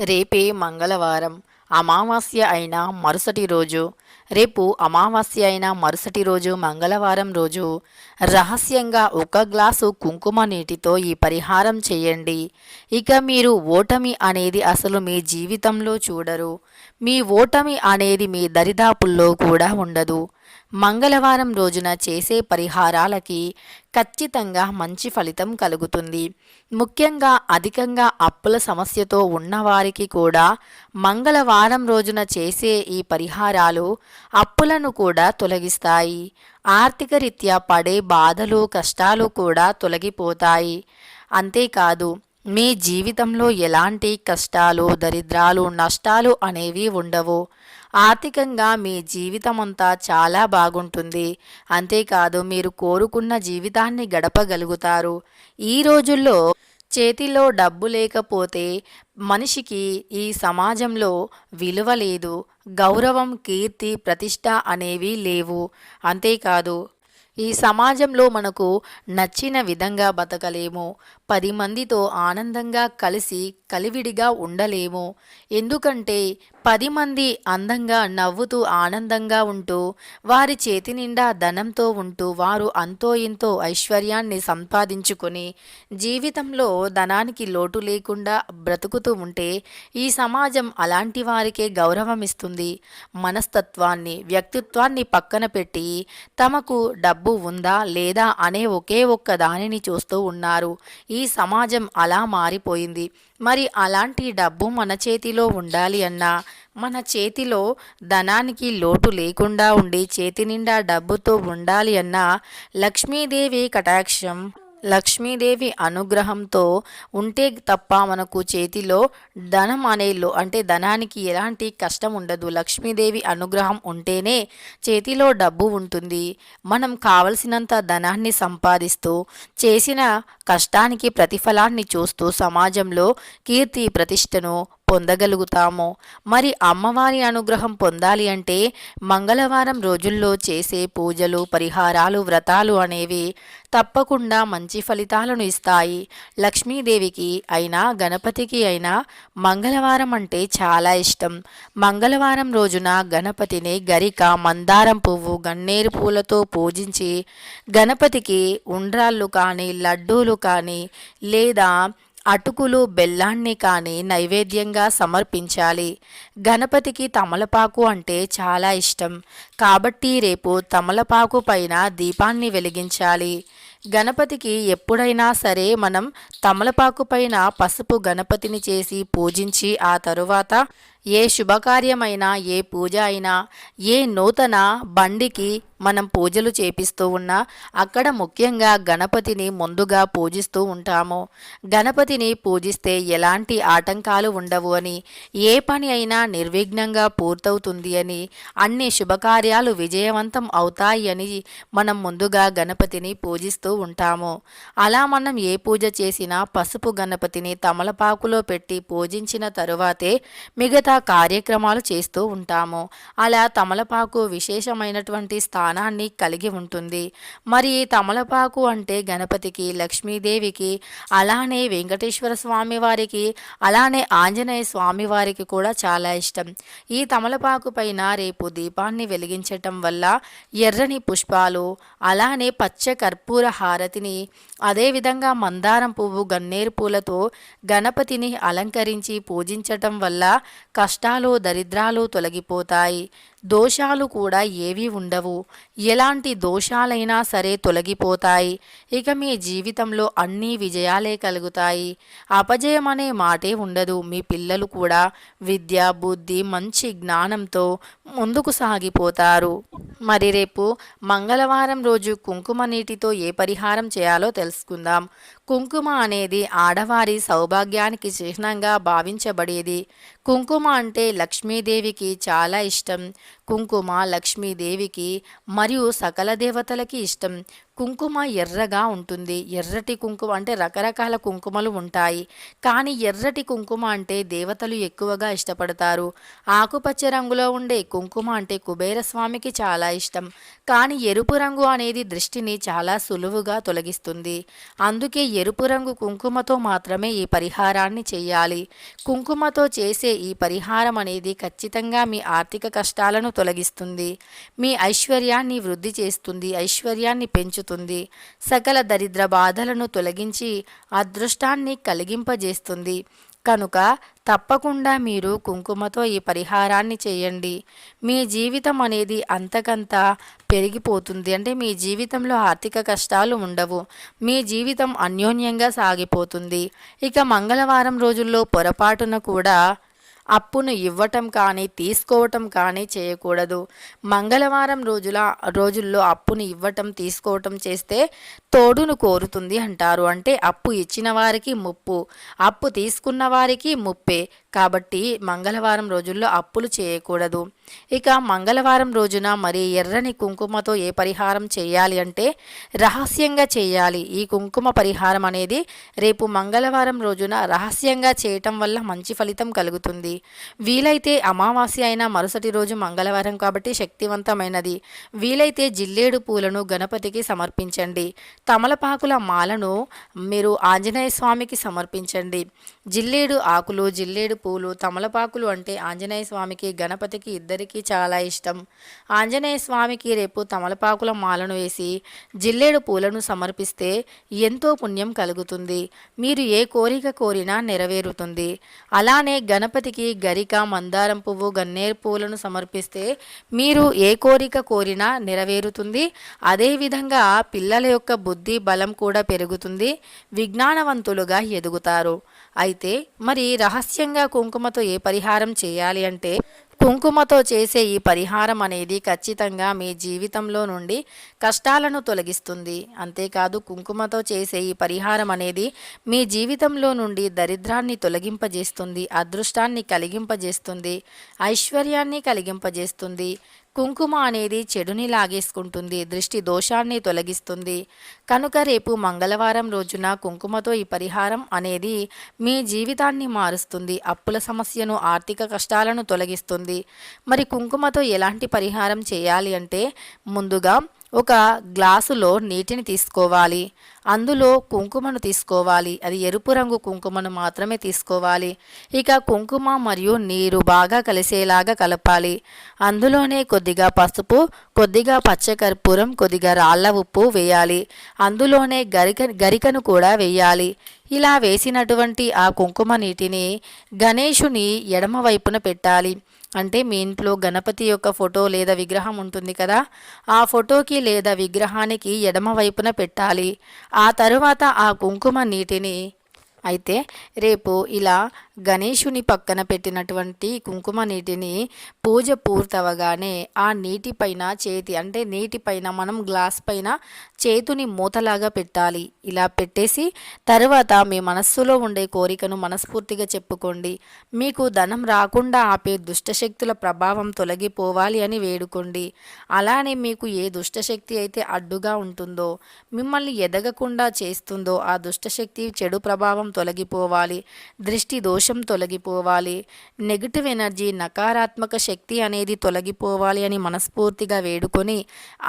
రేపే మంగళవారం. అమావాస్య అయిన మరుసటి రోజు. రేపు అమావాస్య అయిన మరుసటి రోజు మంగళవారం రోజు. రహస్యంగా ఒక గ్లాసు కుంకుమ నీటితో ఈ పరిహారం చేయండి. ఇక మీరు ఓటమి అనేది అసలు మీ జీవితంలో చూడరు. మీ ఓటమి అనేది మీ దరిదాపుల్లో కూడా ఉండదు. మంగళవారం రోజున చేసే పరిహారాలకి ఖచ్చితంగా మంచి ఫలితం కలుగుతుంది. ముఖ్యంగా అధికంగా అప్పుల సమస్యతో ఉన్నవారికి కూడా మంగళవారం రోజున చేసే ఈ పరిహారాలు అప్పులను కూడా తొలగిస్తాయి. ఆర్థిక రీత్యా పడే బాధలు కష్టాలు కూడా తొలగిపోతాయి. అంతేకాదు మీ జీవితంలో ఎలాంటి కష్టాలు దరిద్రాలు నష్టాలు అనేవి ఉండవు. ఆర్థికంగా మీ జీవితం అంతా చాలా బాగుంటుంది. అంతేకాదు మీరు కోరుకున్న జీవితాన్ని గడపగలుగుతారు. ఈ రోజుల్లో చేతిలో డబ్బు లేకపోతే మనిషికి ఈ సమాజంలో విలువ లేదు. గౌరవం కీర్తి ప్రతిష్ట అనేవి లేవు. అంతేకాదు ఈ సమాజంలో మనకు నచ్చిన విధంగా బతకలేము. పది మందితో ఆనందంగా కలిసి కలివిడిగా ఉండలేము. ఎందుకంటే పది మంది అందంగా నవ్వుతూ ఆనందంగా ఉంటూ వారి చేతి నిండా ధనంతో ఉంటూ వారు అంతో ఇంతో ఐశ్వర్యాన్ని సంపాదించుకొని జీవితంలో ధనానికి లోటు లేకుండా బ్రతుకుతూ ఉంటే ఈ సమాజం అలాంటి వారికే గౌరవం ఇస్తుంది మనస్తత్వాన్ని వ్యక్తిత్వాన్ని పక్కన పెట్టి తమకు డబ్బు ఉందా లేదా అనే ఒకే ఒక్క దానిని చూస్తూ ఉన్నారు. ఈ సమాజం అలా మారిపోయింది. మరి అలాంటి డబ్బు మన చేతిలో ఉండాలి అన్నా మన చేతిలో ధనానికి లోటు లేకుండా ఉండి చేతి నిండా డబ్బుతో ఉండాలి అన్నా లక్ష్మీదేవి కటాక్షం. లక్ష్మీదేవి అనుగ్రహంతో ఉంటే తప్ప మనకు చేతిలో ధనం అనేలో అంటే ధనానికి ఎలాంటి కష్టం ఉండదు. లక్ష్మీదేవి అనుగ్రహం ఉంటేనే చేతిలో డబ్బు ఉంటుంది. మనం కావలసినంత ధనాన్ని సంపాదిస్తూ చేసిన కష్టానికి ప్రతిఫలాన్ని చూస్తూ సమాజంలో కీర్తి ప్రతిష్టను పొందగలుగుతాము? మరి అమ్మవారి అనుగ్రహం పొందాలి అంటే మంగళవారం రోజుల్లో చేసే పూజలు పరిహారాలు వ్రతాలు అనేవి తప్పకుండా మంచి ఫలితాలను ఇస్తాయి. లక్ష్మీదేవికి అయినా గణపతికి అయినా మంగళవారం అంటే చాలా ఇష్టం. మంగళవారం రోజున గణపతిని గరిక మందారం పువ్వు గన్నేరు పూలతో పూజించి గణపతికి ఉండ్రాళ్ళు కానీ లడ్డూలు కానీ లేదా అటుకులు బెల్లాన్ని కానీ నైవేద్యంగా సమర్పించాలి. గణపతికి తమలపాకు అంటే చాలా ఇష్టం. కాబట్టి రేపు తమలపాకు పైన దీపాన్ని వెలిగించాలి. గణపతికి ఎప్పుడైనా సరే మనం తమలపాకు పైన పసుపు గణపతిని చేసి పూజించి ఆ తరువాత ఏ శుభకార్యమైనా ఏ పూజ అయినా ఏ నూతన బండికి మనం పూజలు చేపిస్తూ ఉన్నా అక్కడ ముఖ్యంగా గణపతిని ముందుగా పూజిస్తూ ఉంటాము. గణపతిని పూజిస్తే ఎలాంటి ఆటంకాలు ఉండవు అని ఏ పని అయినా నిర్విఘ్నంగా పూర్తవుతుంది అని అన్ని శుభకార్యాలు విజయవంతం అవుతాయి అని మనం ముందుగా గణపతిని పూజిస్తూ ఉంటాము. అలా మనం ఏ పూజ చేసినా పసుపు గణపతిని తమలపాకులో పెట్టి పూజించిన తరువాతే మిగతా కార్యక్రమాలు చేస్తూ ఉంటాము. అలా తమలపాకు విశేషమైనటువంటి స్థానాన్ని కలిగి ఉంటుంది. మరి తమలపాకు అంటే గణపతికి లక్ష్మీదేవికి అలానే వెంకటేశ్వర స్వామి వారికి అలానే ఆంజనేయ స్వామి వారికి కూడా చాలా ఇష్టం. ఈ తమలపాకు పైన రేపు దీపాన్ని వెలిగించటం వల్ల ఎర్రని పుష్పాలు అలానే పచ్చ కర్పూర హారతిని అదేవిధంగా మందారం పువ్వు గన్నేరు పూలతో గణపతిని అలంకరించి పూజించటం వల్ల కష్టాలు దరిద్రాలు తొలగిపోతాయి. దోషాలు కూడా ఏవి ఉండవు. ఎలాంటి దోషాలైనా సరే తొలగిపోతాయి. ఇక మీ జీవితంలో అన్ని విజయాలే కలుగుతాయి. అపజయం అనే మాటే ఉండదు. మీ పిల్లలు కూడా విద్య బుద్ధి మంచి జ్ఞానంతో ముందుకు సాగిపోతారు. మరి రేపు మంగళవారం రోజు కుంకుమ నీటితో ఏ పరిహారం చేయాలో తెలుసుకుందాం. కుంకుమ అనేది ఆడవారి సౌభాగ్యానికి చిహ్నంగా భావించబడేది. కుంకుమ అంటే లక్ష్మీదేవికి చాలా ఇష్టం. కుంకుమ లక్ష్మీదేవికి మరియు సకల దేవతలకి ఇష్టం. కుంకుమ ఎర్రగా ఉంటుంది. ఎర్రటి కుంకుమ అంటే రకరకాల కుంకుమలు ఉంటాయి. కానీ ఎర్రటి కుంకుమ అంటే దేవతలు ఎక్కువగా ఇష్టపడతారు. ఆకుపచ్చ రంగులో ఉండే కుంకుమ అంటే కుబేర స్వామికి చాలా ఇష్టం. కానీ ఎరుపు రంగు అనేది దృష్టిని చాలా సులువుగా తొలగిస్తుంది. అందుకే ఎరుపు రంగు కుంకుమతో మాత్రమే ఈ పరిహారాన్ని చేయాలి. కుంకుమతో చేసే ఈ పరిహారం అనేది ఖచ్చితంగా మీ ఆర్థిక కష్టాలను తొలగిస్తుంది. మీ ఐశ్వర్యాన్ని వృద్ధి చేస్తుంది. ఐశ్వర్యాన్ని పెంచుతుంది సకల దరిద్ర బాధలను తొలగించి అదృష్టాన్ని కలిగింపజేస్తుంది. కనుక తప్పకుండా మీరు కుంకుమతో ఈ పరిహారాన్ని చేయండి. మీ జీవితం అనేది అంతకంత పెరిగిపోతుంది. అంటే మీ జీవితంలో ఆర్థిక కష్టాలు ఉండవు. మీ జీవితం అన్యోన్యంగా సాగిపోతుంది. ఇక మంగళవారం రోజుల్లో పొరపాటున కూడా అప్పును ఇవ్వటం కానీ తీసుకోవటం కానీ చేయకూడదు. మంగళవారం రోజుల రోజుల్లో అప్పును ఇవ్వటం తీసుకోవటం చేస్తే తోడును కోరుతుంది అంటారు. అంటే అప్పు ఇచ్చిన వారికి ముప్పు అప్పు తీసుకున్న వారికి ముప్పే. కాబట్టి మంగళవారం రోజుల్లో అప్పులు చేయకూడదు. ఇక మంగళవారం రోజున మరి ఎర్రని కుంకుమతో ఏ పరిహారం చేయాలి అంటే రహస్యంగా చేయాలి. ఈ కుంకుమ పరిహారం అనేది రేపు మంగళవారం రోజున రహస్యంగా చేయటం వల్ల మంచి ఫలితం కలుగుతుంది. వీలైతే అమావాస్య అయిన మరుసటి రోజు మంగళవారం కాబట్టి శక్తివంతమైనది. వీలైతే జిల్లేడు పూలను గణపతికి సమర్పించండి. తమలపాకుల మాలను మీరు ఆంజనేయ స్వామికి సమర్పించండి. జిల్లేడు ఆకులు జిల్లేడు పూలు తమలపాకులు అంటే ఆంజనేయ స్వామికి గణపతికి అందరికీ చాలా ఇష్టం. ఆంజనేయ స్వామికి రేపు తమలపాకుల మాలను వేసి జిల్లేడు పూలను సమర్పిస్తే ఎంతో పుణ్యం కలుగుతుంది. మీరు ఏ కోరిక కోరినా నెరవేరుతుంది. అలానే గణపతికి గరిక మందారం పువ్వు గన్నేరు పూలను సమర్పిస్తే మీరు ఏ కోరిక కోరినా నెరవేరుతుంది. అదేవిధంగా పిల్లల యొక్క బుద్ధి బలం కూడా పెరుగుతుంది. విజ్ఞానవంతులుగా ఎదుగుతారు. అయితే మరి రహస్యంగా కుంకుమతో ఏ పరిహారం చేయాలి అంటే కుంకుమతో చేసే ఈ పరిహారం అనేది ఖచ్చితంగా మీ జీవితంలో నుండి కష్టాలను తొలగిస్తుంది. అంతేకాదు కుంకుమతో చేసే ఈ పరిహారం అనేది మీ జీవితంలో నుండి దరిద్రాన్ని తొలగింపజేస్తుంది అదృష్టాన్ని కలిగింపజేస్తుంది ఐశ్వర్యాన్ని కలిగింపజేస్తుంది కుంకుమ అనేది చెడుని లాగేసుకుంటుంది దృష్టి దోషాన్ని తొలగిస్తుంది. కనుక రేపు మంగళవారం రోజున కుంకుమతో ఈ పరిహారం అనేది మీ జీవితాన్ని మారుస్తుంది అప్పుల సమస్యను ఆర్థిక కష్టాలను తొలగిస్తుంది. మరి కుంకుమతో ఎలాంటి పరిహారం చేయాలి అంటే ముందుగా ఒక గ్లాసులో నీటిని తీసుకోవాలి. అందులో కుంకుమను తీసుకోవాలి. అది ఎరుపు రంగు కుంకుమను మాత్రమే తీసుకోవాలి. ఇక కుంకుమ మరియు నీరు బాగా కలిసేలాగా కలపాలి. అందులోనే కొద్దిగా పసుపు కొద్దిగా పచ్చకర్పూరం కొద్దిగా రాళ్ళ ఉప్పు వేయాలి. అందులోనే గరిక గరికను కూడా వేయాలి. ఇలా వేసినటువంటి ఆ కుంకుమ నీటిని గణేషుని ఎడమ వైపున పెట్టాలి. అంటే మీ ఇంట్లో గణపతి యొక్క ఫోటో లేదా విగ్రహం ఉంటుంది కదా ఆ ఫోటోకి లేదా విగ్రహానికి ఎడమ వైపున పెట్టాలి. ఆ తరువాత ఆ కుంకుమ నీటిని అయితే రేపు ఇలా గణేషుని పక్కన పెట్టినటువంటి కుంకుమ నీటిని పూజ పూర్తవగానే ఆ నీటిపైన చేతి అంటే నీటిపైన మనం గ్లాస్ పైన చేతుని మూతలాగా పెట్టాలి. ఇలా పెట్టేసి తర్వాత మీ మనస్సులో ఉండే కోరికను మనస్ఫూర్తిగా చెప్పుకోండి. మీకు ధనం రాకుండా ఆపే దుష్టశక్తుల ప్రభావం తొలగిపోవాలి అని వేడుకోండి. అలానే మీకు ఏ దుష్టశక్తి అయితే అడ్డుగా ఉంటుందో మిమ్మల్ని ఎదగకుండా చేస్తుందో ఆ దుష్టశక్తి చెడు ప్రభావం తొలగిపోవాలి. దృష్టి దోషం తొలగిపోవాలి. నెగిటివ్ ఎనర్జీ నకారాత్మక శక్తి అనేది తొలగిపోవాలి అని మనస్ఫూర్తిగా వేడుకొని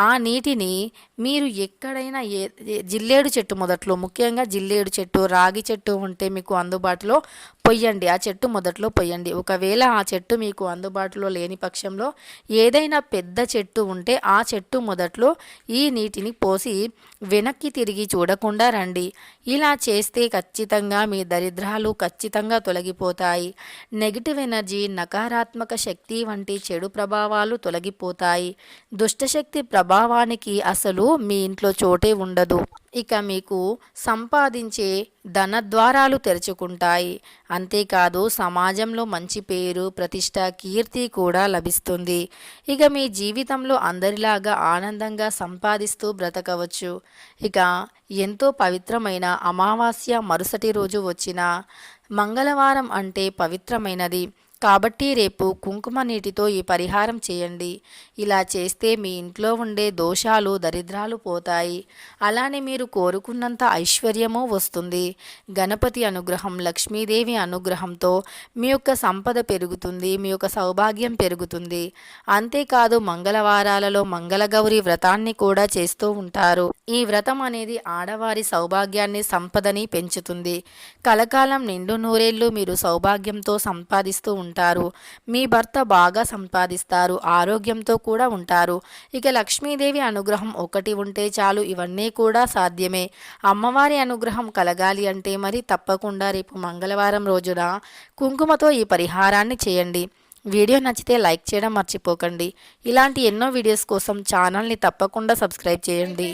ఆ నీటిని మీరు ఎక్కడైనా ఏ- జిల్లేడు చెట్టు మొదట్లో ముఖ్యంగా జిల్లేడు చెట్టు రాగి చెట్టు ఉంటే మీకు అందుబాటులో పొయ్యండి ఆ చెట్టు మొదట్లో పొయ్యండి. ఒకవేళ ఆ చెట్టు మీకు అందుబాటులో లేని పక్షంలో ఏదైనా పెద్ద చెట్టు ఉంటే ఆ చెట్టు మొదట్లో ఈ నీటిని పోసి వెనక్కి తిరిగి చూడకుండా రండి. ఇలా చేస్తే ఖచ్చితంగా మీ దరిద్రాలు ఖచ్చితంగా తొలగిపోతాయి. నెగిటివ్ ఎనర్జీ నకారాత్మక శక్తి వంటి చెడు ప్రభావాలు తొలగిపోతాయి. దుష్టశక్తి ప్రభావానికి అసలు మీ ఇంట్లో చోటే ఉండదు. ఇక మీకు సంపాదించే ధన ద్వారాలు తెరుచుకుంటాయి. అంతేకాదు సమాజంలో మంచి పేరు ప్రతిష్ట కీర్తి కూడా లభిస్తుంది. ఇక మీ జీవితంలో అందరిలాగా ఆనందంగా సంపాదిస్తూ బ్రతకవచ్చు. ఇక ఎంతో పవిత్రమైన అమావాస్య మరుసటి రోజు వచ్చిన మంగళవారం అంటే పవిత్రమైనది. కాబట్టి రేపు కుంకుమ నీటితో ఈ పరిహారం చేయండి. ఇలా చేస్తే మీ ఇంట్లో ఉండే దోషాలు దరిద్రాలు పోతాయి. అలానే మీరు కోరుకున్నంత ఐశ్వర్యము వస్తుంది. గణపతి అనుగ్రహం లక్ష్మీదేవి అనుగ్రహంతో మీ యొక్క సంపద పెరుగుతుంది మీ యొక్క సౌభాగ్యం పెరుగుతుంది. అంతేకాదు మంగళవారాలలో మంగళగౌరి వ్రతాన్ని కూడా చేస్తూ ఉంటారు. ఈ వ్రతం అనేది ఆడవారి సౌభాగ్యాన్ని సంపదని పెంచుతుంది. కలకాలం నిండు నూరేళ్ళు మీరు సౌభాగ్యంతో సంపాదిస్తూ ఉంటారు. మీ భర్త బాగా సంపాదిస్తారు. ఆరోగ్యంతో కూడా ఉంటారు. ఇక లక్ష్మీదేవి అనుగ్రహం ఒకటి ఉంటే చాలు ఇవన్నీ కూడా సాధ్యమే. అమ్మవారి అనుగ్రహం కలగాలి అంటే మరి తప్పకుండా రేపు మంగళవారం రోజున కుంకుమతో ఈ పరిహారాన్ని చేయండి. వీడియో నచ్చితే లైక్ చేయడం మర్చిపోకండి. ఇలాంటి ఎన్నో వీడియోస్ కోసం ఛానల్ని తప్పకుండా సబ్స్క్రైబ్ చేయండి.